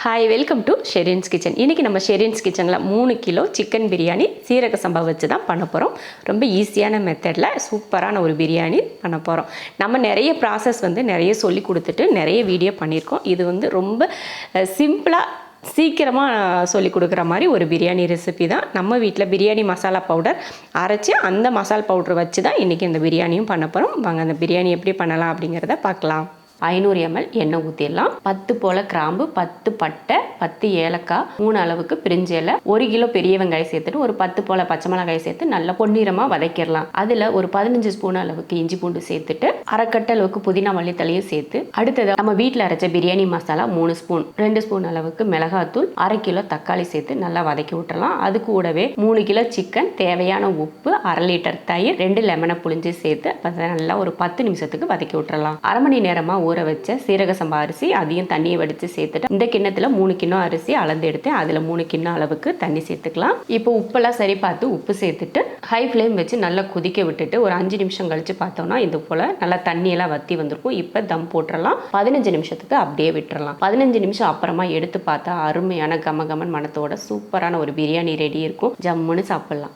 Hi welcome to Sherin's kitchen இன்றைக்கி நம்ம ஷெரின்ஸ் கிச்சனில் மூணு கிலோ சிக்கன் பிரியாணி சீரக சம்பா வச்சு தான் பண்ண போகிறோம் ரொம்ப ஈஸியான மெத்தடில் சூப்பரான ஒரு பிரியாணி பண்ண போகிறோம் நம்ம நிறைய ப்ராசஸ் வந்து நிறைய சொல்லி கொடுத்துட்டு நிறைய வீடியோ பண்ணியிருக்கோம். இது வந்து ரொம்ப சிம்பிளாக சீக்கிரமாக சொல்லி கொடுக்குற மாதிரி ஒரு பிரியாணி ரெசிபி தான். நம்ம வீட்டில் பிரியாணி மசாலா பவுடர் அரைச்சி அந்த மசாலா பவுடர் வச்சு தான் இன்றைக்கி இந்த பிரியாணியும் பண்ண போகிறோம் வாங்க அந்த பிரியாணி எப்படி பண்ணலாம் அப்படிங்கிறத பார்க்கலாம். ஐநூறு எம்எல் எண்ணெய் ஊற்றிடலாம் பத்து போல கிராம்பு பத்து பட்டை பத்து ஏலக்காய் மூணு அளவுக்கு பிரிஞ்ச இலை ஒரு கிலோ பெரிய வெங்காயம் சேர்த்துட்டு ஒரு பத்து போல பச்சை மிளகாய் சேர்த்து நல்லா பொன்னிறமாக வதக்கிடலாம். அதில் ஒரு பதினஞ்சு ஸ்பூன் அளவுக்கு இஞ்சி பூண்டு சேர்த்துட்டு அரைக்கட்டை அளவுக்கு புதினா மல்லித்தலையும் சேர்த்து அடுத்தது நம்ம வீட்டில் அரைச்ச பிரியாணி மசாலா மூணு ஸ்பூன் ரெண்டு ஸ்பூன் அளவுக்கு மிளகாத்தூள் அரை கிலோ தக்காளி சேர்த்து நல்லா வதக்கி விட்டுறலாம் அது கூடவே மூணு கிலோ சிக்கன் தேவையான உப்பு அரை லிட்டர் தயிர் ரெண்டு லெமனை புளிஞ்சு சேர்த்து நல்லா ஒரு பத்து நிமிஷத்துக்கு வதக்கி விட்டுறலாம் அரை மணி நேரமாக ஊற வச்ச சீரக சம்பா அரிசி அதையும் தண்ணியை வடித்து சேர்த்துட்டு இந்த கிண்ணத்தில் மூணு கிண்ணம் அரிசி அளந்து எடுத்து அதில் மூணு கிண்ணம் அளவுக்கு தண்ணி சேர்த்துக்கலாம். இப்போ உப்பெல்லாம் சரி பார்த்து உப்பு சேர்த்துட்டு ஹை ஃப்ளேம் வச்சு நல்லா கொதிக்க விட்டுட்டு ஒரு அஞ்சு நிமிஷம் கழித்து பார்த்தோம்னா இது போல் நல்லா தண்ணியெல்லாம் வத்தி வந்திருக்கும். இப்போ தம் போட்டுடலாம் பதினஞ்சு நிமிஷத்துக்கு அப்படியே விட்டுறலாம். பதினஞ்சு நிமிஷம் அப்புறமா எடுத்து பார்த்தா அருமையான கம கமன் மணத்தோட சூப்பரான ஒரு பிரியாணி ரெடி இருக்கும். ஜம்முன்னு சாப்பிட்லாம்.